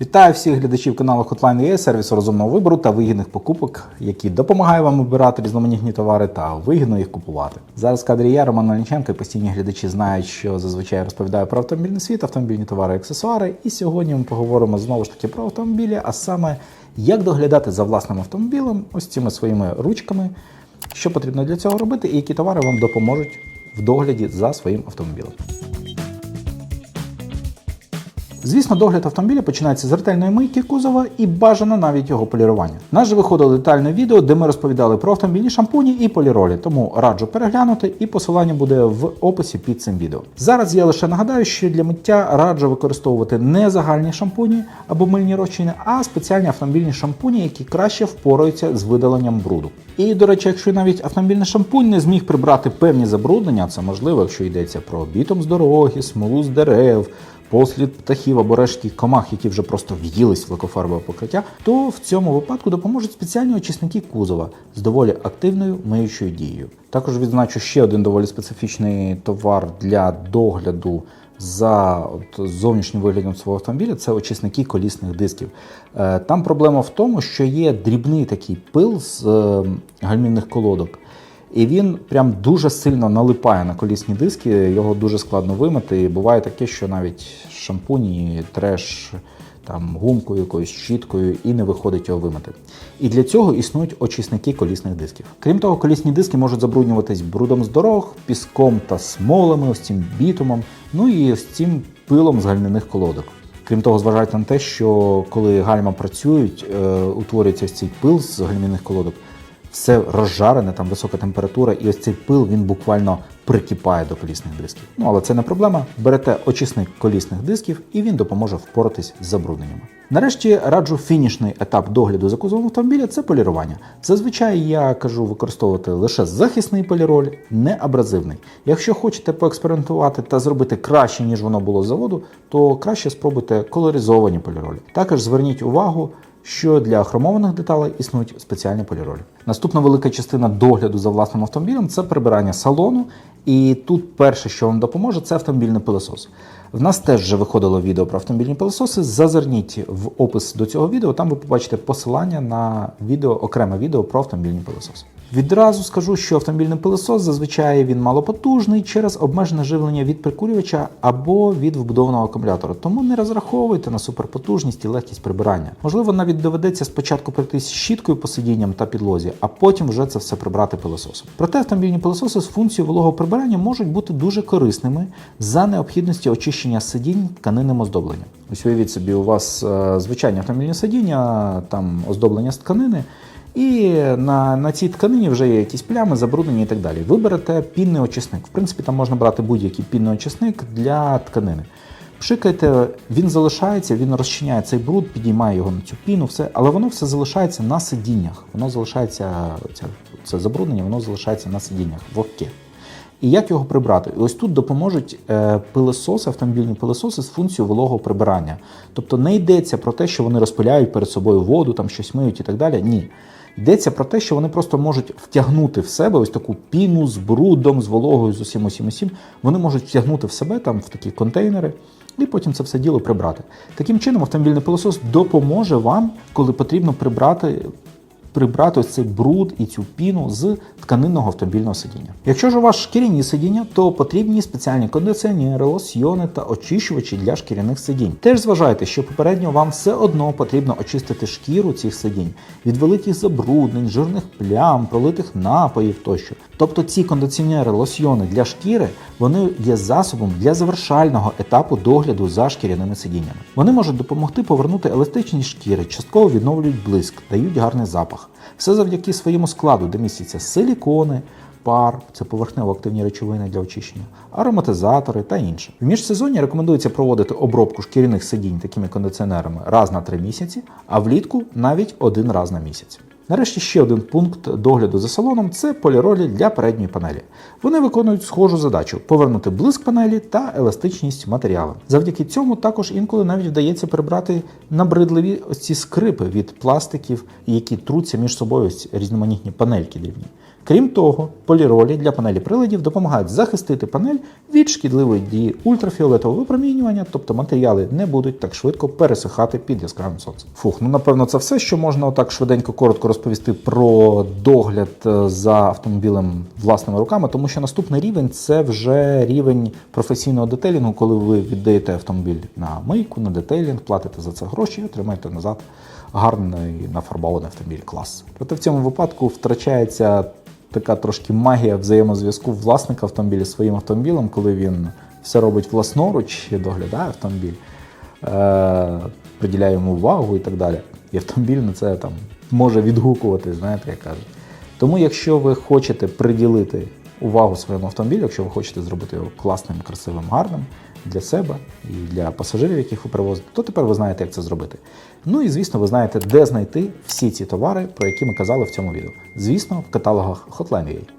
Вітаю всіх глядачів каналу Hotline.ua, сервісу розумного вибору та вигідних покупок, які допомагають вам обирати різноманітні товари та вигідно їх купувати. Зараз в кадрі я, Роман Мельниченко, і постійні глядачі знають, що зазвичай розповідаю про автомобільний світ, автомобільні товари і аксесуари. І сьогодні ми поговоримо знову ж таки про автомобілі, а саме як доглядати за власним автомобілем, ось цими своїми ручками, що потрібно для цього робити, і які товари вам допоможуть в догляді за своїм автомобілем. Звісно, догляд автомобіля починається з ретельної мийки кузова і бажано навіть його полірування. Нас же виходило детальне відео, де ми розповідали про автомобільні шампуні і поліролі, тому раджу переглянути, і посилання буде в описі під цим відео. Зараз я лише нагадаю, що для миття раджу використовувати не загальні шампуні або мильні розчини, а спеціальні автомобільні шампуні, які краще впораються з видаленням бруду. І, до речі, якщо навіть автомобільний шампунь не зміг прибрати певні забруднення, це можливо, якщо йдеться про бітом з дороги, смолу з дерев послід птахів або рештки комах, які вже просто в'їлись в лакофарбове покриття, то в цьому випадку допоможуть спеціальні очисники кузова з доволі активною миючою дією. Також відзначу ще один доволі специфічний товар для догляду. За от, зовнішнім виглядом свого автомобіля це очисники колісних дисків. Е, Там проблема в тому, що є дрібний такий пил з е, гальмівних колодок. І він прям дуже сильно налипає на колісні диски, його дуже складно вимити. І буває таке, що навіть шампуні, треш там гумкою, якоюсь щіткою і не виходить його вимити. І для цього існують очисники колісних дисків. Крім того, колісні диски можуть забруднюватись брудом з дорог, піском та смолами, ось цим бітумом, ну і ось цим пилом з гальмівних колодок. Крім того, зважайте на те, що коли гальма працюють, е, утворюється ось цей пил з гальмівних колодок все розжарене, там висока температура, і ось цей пил він буквально прикипає до колісних дисків. Ну але це не проблема. Берете очисник колісних дисків, і він допоможе впоратись з забрудненнями. Нарешті раджу фінішний етап догляду за кузовом автомобіля це полірування. Зазвичай я кажу використовувати лише захисний поліроль, не абразивний. Якщо хочете поекспериментувати та зробити краще, ніж воно було з заводу, то краще спробуйте колоризовані поліролі. Також зверніть увагу що для хромованих деталей існують спеціальні поліролі. Наступна велика частина догляду за власним автомобілем це прибирання салону. І тут перше, що вам допоможе, це автомобільний пилосос. В нас теж вже виходило відео про автомобільні пилососи. Зазирніть в опис до цього відео, там ви побачите посилання на відео, окреме відео про автомобільні пилососи. Відразу скажу, що автомобільний пилосос зазвичай він малопотужний через обмежене живлення від прикурювача або від вбудованого акумулятора. Тому не розраховуйте на суперпотужність і легкість прибирання. Можливо, навіть доведеться спочатку пройтись щіткою по сидінням та підлозі, а потім вже це все прибрати пилососом. Проте автомобільні пилососи з функцією вологого прибирання можуть бути дуже корисними за необхідності очищення сидінь тканинним оздобленням. Ось уявіть собі, у вас е, звичайні автомобільні сидіння, там оздоблення з тканини. І на на цій тканині вже є якісь плями, забруднені і так далі. Ви берете пінний очисник. В принципі, там можна брати будь-який пінний очисник для тканини. Пшикайте, він залишається, він розчиняє цей бруд, підіймає його на цю піну, все, але воно все залишається на сидіннях. Воно залишається, це, це забруднення, воно залишається на сидіннях, вогке. І як його прибрати? І ось тут допоможуть е, пилососи, автомобільні пилососи з функцією вологого прибирання. Тобто не йдеться про те, що вони розпиляють перед собою воду, там щось миють і так далі. Ні. Йдеться про те, що вони просто можуть втягнути в себе ось таку піну з брудом, з вологою, з усім усім усім. Вони можуть втягнути в себе там в такі контейнери. І потім це все діло прибрати. Таким чином, автомобільний пилосос допоможе вам, коли потрібно прибрати прибрати ось цей бруд і цю піну з тканинного автомобільного сидіння. Якщо ж у вас шкіряні сидіння, то потрібні спеціальні кондиціонери, лосьйони та очищувачі для шкіряних сидінь. Теж зважайте, що попередньо вам все одно потрібно очистити шкіру цих сидінь від великих забруднень, жирних плям, пролитих напоїв тощо. Тобто ці кондиціонери, лосьйони для шкіри вони є засобом для завершального етапу догляду за шкіряними сидіннями. Вони можуть допомогти повернути еластичність шкіри, частково відновлюють блиск, дають гарний запах. Все завдяки своєму складу, де містяться силікони, пар, це поверхнево активні речовини для очищення, ароматизатори та інше. В міжсезонні рекомендується проводити обробку шкіряних сидінь такими кондиціонерами раз на 3 місяці, а влітку навіть один раз на місяць. Нарешті ще один пункт догляду за салоном це поліролі для передньої панелі. Вони виконують схожу задачу повернути блиск панелі та еластичність матеріалу. Завдяки цьому також інколи навіть вдається прибрати набридливі ось ці скрипи від пластиків, які труться між собою ось різноманітні панельки дрібні. Крім того, поліролі для панелі приладів допомагають захистити панель від шкідливої дії ультрафіолетового випромінювання, тобто матеріали не будуть так швидко пересихати під яскравим сонцем. Фух, ну напевно, це все, що можна отак швиденько коротко розповісти про догляд е, за автомобілем власними руками, тому що наступний рівень це вже рівень професійного детейлінгу, коли ви віддаєте автомобіль на мийку, на детейлінг, платите за це гроші і отримаєте назад гарний нафарбований автомобіль клас. Проте в цьому випадку втрачається така трошки магія взаємозв'язку власника автомобіля зі своїм автомобілем, коли він все робить власноруч, доглядає автомобіль, е- приділяє йому увагу і так далі. І автомобіль на це там може відгукувати, знаєте, як кажуть. Тому, якщо ви хочете приділити увагу своєму автомобілю, якщо ви хочете зробити його класним, красивим, гарним для себе і для пасажирів, яких ви привозите, то тепер ви знаєте, як це зробити. Ну і звісно, ви знаєте, де знайти всі ці товари, про які ми казали в цьому відео. Звісно, в каталогах Hotline.ua.